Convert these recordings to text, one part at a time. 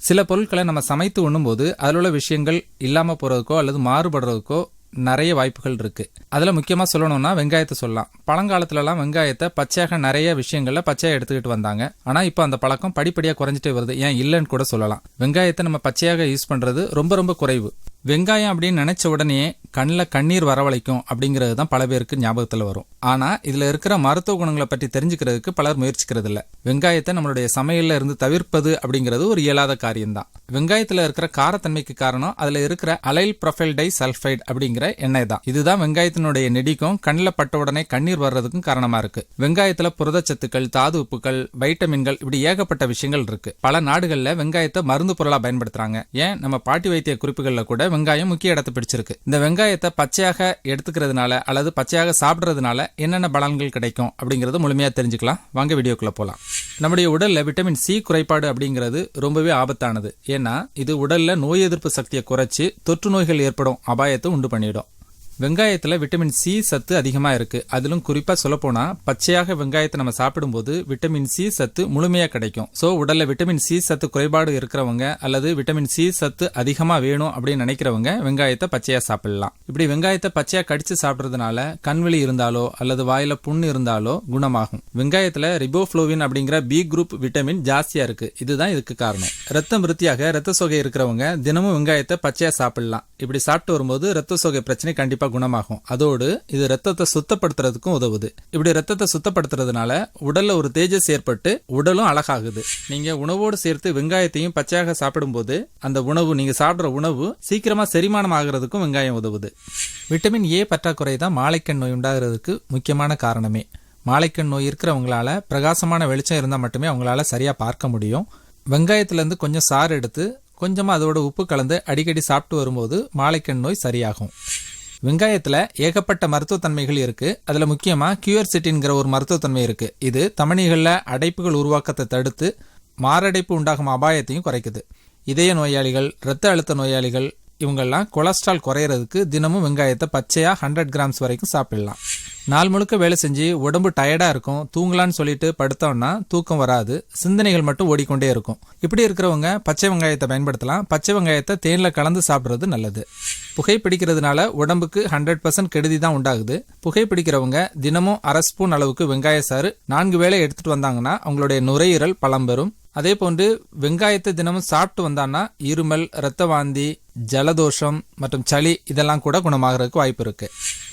சில பொருட்களை நம்ம சமைத்து உண்ணும்போது அதில் உள்ள விஷயங்கள் இல்லாமல் போகிறதுக்கோ அல்லது மாறுபடுறதுக்கோ நிறைய வாய்ப்புகள் இருக்கு. அதில் முக்கியமாக சொல்லணும்னா வெங்காயத்தை சொல்லலாம். பழங்காலத்துலலாம் வெங்காயத்தை பச்சையாக நிறைய விஷயங்களில் பச்சையாக எடுத்துக்கிட்டு வந்தாங்க. ஆனால் இப்போ அந்த பழக்கம் படிப்படியாக குறைஞ்சிட்டே வருது. ஏன் இல்லைன்னு கூட சொல்லலாம். வெங்காயத்தை நம்ம பச்சையாக யூஸ் பண்ணுறது ரொம்ப ரொம்ப குறைவு. வெங்காயம் அப்படின்னு நினைச்ச உடனே கண்ணில் கண்ணீர் வரவழைக்கும் அப்படிங்கிறது தான் பல பேருக்கு ஞாபகத்தில் வரும். ஆனால் இதில் இருக்கிற மருத்துவ குணங்களை பற்றி தெரிஞ்சுக்கிறதுக்கு பலர் முயற்சிக்கிறது இல்லை வெங்காயத்தை நம்மளுடைய சமையலில் இருந்து தவிர்ப்பது அப்படிங்கிறது ஒரு இயலாத காரியம்தான். வெங்காயத்தில் இருக்கிற காரத்தன்மைக்கு காரணம் அதில் இருக்கிற அலைல் ப்ரொஃபைல் டை சல்ஃபைட் அப்படிங்கிற எண்ணெய் தான். இதுதான் வெங்காயத்தினுடைய நெடிக்கும் கண்ணில் பட்ட உடனே கண்ணீர் வர்றதுக்கும் காரணமாக இருக்கு. வெங்காயத்தில் புரதச்சத்துக்கள் தாது உப்புகள் வைட்டமின்கள் இப்படி ஏகப்பட்ட விஷயங்கள் இருக்கு. பல நாடுகளில் வெங்காயத்தை மருந்து பொருளாக பயன்படுத்துறாங்க. ஏன்? நம்ம பாட்டி வைத்திய குறிப்புகளில் கூட வெங்காயம் முக்கிய இடத்தை பிடிச்சிருக்கு. இந்த வெங்காயத்தை பச்சையாக எடுத்துக்கிறதுனால அல்லது பச்சையாக சாப்பிட்றதுனால என்னென்ன பலன்கள் கிடைக்கும் அப்படிங்கிறது முழுமையாக தெரிஞ்சுக்கலாம். வாங்க வீடியோக்குள்ள போகலாம் நம்முடைய உடலில் விட்டமின் சி குறைபாடு அப்படிங்கிறது ரொம்பவே ஆபத்தானது. ஏன்னா இது உடலில் நோய் எதிர்ப்பு சக்தியை குறைச்சி தொற்று நோய்கள் ஏற்படும் அபாயத்தை உண்டு பண்ணிடும். வெங்காயத்தில் விட்டமின் சி சத்து அதிகமாக இருக்குது அதிலும் குறிப்பாக சொல்லப்போனால் பச்சையாக வெங்காயத்தை நம்ம சாப்பிடும்போது விட்டமின் சி சத்து முழுமையாக கிடைக்கும். ஸோ உடலில் விட்டமின் சி சத்து குறைபாடு இருக்கிறவங்க அல்லது விட்டமின் சி சத்து அதிகமாக வேணும் அப்படின்னு நினைக்கிறவங்க வெங்காயத்தை பச்சையாக சாப்பிடலாம். இப்படி வெங்காயத்தை பச்சையாக கடித்து சாப்பிட்றதுனால கண்வலி இருந்தாலோ அல்லது வாயில் புண்ணு இருந்தாலோ குணமாகும். வெங்காயத்தில் ரிபோஃப்ளோவின் அப்படிங்கிற பி குரூப் விட்டமின் ஜாஸ்தியாக இருக்குது இதுதான் இதுக்கு காரணம். ரத்தம் விருத்தியாக ரத்த சோகை இருக்கிறவங்க தினமும் வெங்காயத்தை பச்சையாக சாப்பிடலாம். இப்படி சாப்பிட்டு வரும்போது ரத்த சோகை பிரச்சனை கண்டிப்பாக கண்டிப்பாக குணமாகும். அதோடு இது ரத்தத்தை சுத்தப்படுத்துறதுக்கும் உதவுது. இப்படி ரத்தத்தை சுத்தப்படுத்துறதுனால உடல்ல ஒரு தேஜஸ் ஏற்பட்டு உடலும் அழகாகுது. நீங்க உணவோடு சேர்த்து வெங்காயத்தையும் பச்சையாக சாப்பிடும்போது அந்த உணவு நீங்க சாப்பிட்ற உணவு சீக்கிரமா செரிமானம் ஆகிறதுக்கும் வெங்காயம் உதவுது. விட்டமின் ஏ பற்றாக்குறை தான் மாலைக்கண் நோய் உண்டாகிறதுக்கு முக்கியமான காரணமே. மாலைக்கண் நோய் இருக்கிறவங்களால பிரகாசமான வெளிச்சம் இருந்தால் மட்டுமே அவங்களால சரியாக பார்க்க முடியும். வெங்காயத்திலேருந்து கொஞ்சம் சாறு எடுத்து கொஞ்சமாக அதோட உப்பு கலந்து அடிக்கடி சாப்பிட்டு வரும்போது மாலைக்கண் நோய் சரியாகும். வெங்காயத்தில் ஏகப்பட்ட மருத்துவத்தன்மைகள் இருக்குது அதில் முக்கியமாக கியூர்சிட்டின்கிற ஒரு மருத்துவத்தன்மை இருக்குது இது தமணிகளில் அடைப்புகள் உருவாக்கத்தை தடுத்து மாரடைப்பு உண்டாகும் அபாயத்தையும் குறைக்குது. இதய நோயாளிகள் இரத்த அழுத்த நோயாளிகள் இவங்கெல்லாம் கொலஸ்ட்ரால் குறையிறதுக்கு தினமும் வெங்காயத்தை பச்சையாக ஹண்ட்ரட் கிராம்ஸ் வரைக்கும் சாப்பிடலாம். நாள் முழுக்க வேலை செஞ்சு உடம்பு டயர்டாக இருக்கும் தூங்கலான்னு சொல்லிட்டு படுத்தோம்னா தூக்கம் வராது சிந்தனைகள் மட்டும் ஓடிக்கொண்டே இருக்கும். இப்படி இருக்கிறவங்க பச்சை வெங்காயத்தை பயன்படுத்தலாம். பச்சை வெங்காயத்தை தேனில் கலந்து சாப்பிட்றது நல்லது. புகைப்பிடிக்கிறதுனால உடம்புக்கு ஹண்ட்ரட் பர்சன்ட் கெடுதி தான் உண்டாகுது. புகைப்பிடிக்கிறவங்க தினமும் அரை ஸ்பூன் அளவுக்கு வெங்காய சாறு நான்கு வேளை எடுத்துட்டு வந்தாங்கன்னா அவங்களுடைய நுரையீரல் பலம் பெறும். அதே போன்று வெங்காயத்தை தினமும் சாப்பிட்டு வந்தான்னா இருமல் இரத்த வாந்தி ஜலதோஷம் மற்றும் சளி இதெல்லாம் கூட குணமாகறதுக்கு வாய்ப்பு இருக்கு.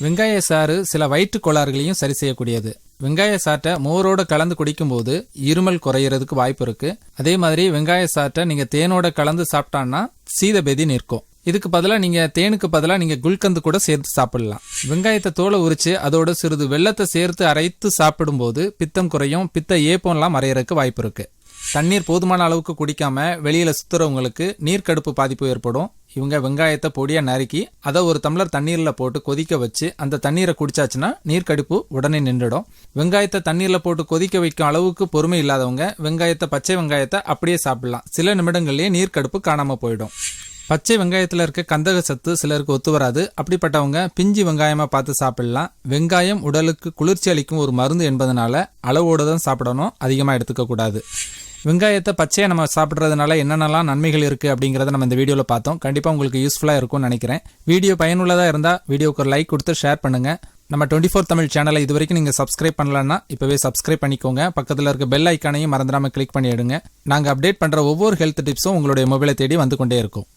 வெங்காய சாறு சில வயிற்று கோளாறுகளையும் சரி செய்யக்கூடியது. வெங்காய சாற்றை மோரோட கலந்து குடிக்கும்போது இருமல் குறையறதுக்கு வாய்ப்பு இருக்கு. அதே மாதிரி வெங்காய சாற்றை நீங்க தேனோட கலந்து சாப்பிட்டான்னா சீதபேதி நிற்கும். இதுக்கு பதிலாக நீங்கள் தேனுக்கு பதிலாக நீங்கள் குல்கந்து கூட சேர்த்து சாப்பிடலாம். வெங்காயத்தை தோலை உரிச்சு அதோட சிறிது வெள்ளத்தை சேர்த்து அரைத்து சாப்பிடும்போது பித்தம் குறையும் பித்த ஏப்பம்லாம் மறையறதுக்கு வாய்ப்பு இருக்குது தண்ணீர் போதுமான அளவுக்கு குடிக்காம வெளியில சுத்துறவங்களுக்கு நீர்க்கடுப்பு பாதிப்பு ஏற்படும். இவங்க வெங்காயத்தை பொடியா நறுக்கி அதை ஒரு டம்ளர் தண்ணீர்ல போட்டு கொதிக்க வச்சு அந்த தண்ணீரை குடிச்சாச்சுன்னா நீர்க்கடுப்பு உடனே நின்றுடும். வெங்காயத்தை தண்ணீர்ல போட்டு கொதிக்க வைக்கும் அளவுக்கு பொறுமை இல்லாதவங்க வெங்காயத்தை பச்சை வெங்காயத்தை அப்படியே சாப்பிடலாம். சில நிமிடங்கள்லயே நீர்க்கடுப்பு காணாம போயிடும். பச்சை வெங்காயத்தில் இருக்க கந்தக சத்து சிலருக்கு ஒத்து வராது. அப்படிப்பட்டவங்க பிஞ்சு வெங்காயமாக பார்த்து சாப்பிடலாம். வெங்காயம் உடலுக்கு குளிர்ச்சி அளிக்கும் ஒரு மருந்து என்பதனால அளவோடு தான் சாப்பிடணும். அதிகமாக எடுத்துக்கக்கூடாது வெங்காயத்தை பச்சையை நம்ம சாப்பிட்றதுனால என்னென்னலாம் நன்மைகள் இருக்குது அப்படிங்கிறத நம்ம இந்த வீடியோவில் பார்த்தோம். கண்டிப்பாக உங்களுக்கு யூஸ்ஃபுல்லாக இருக்கும்னு நினைக்கிறேன். வீடியோ பயனுள்ளதாக இருந்தால் வீடியோக்கு ஒரு லைக் கொடுத்து ஷேர் பண்ணுங்கள் நம்ம டுவெண்ட்டி ஃபோர் தமிழ் சேனலை இது வரைக்கும் நீங்கள் சப்ஸ்கிரைப் பண்ணலன்னா இப்போவே சப்ஸ்கிரைப் பண்ணிக்கோங்க. பக்கத்தில் இருக்க பெல் ஐக்கானையும் மறந்துடாமல் கிளிக் பண்ணிடுங்க. நாங்கள் அப்டேட் பண்ணுற ஒவ்வொரு ஹெல்த் டிப்ஸும் உங்களுடைய மொபைலை தேடி வந்து கொண்டே இருக்கும்.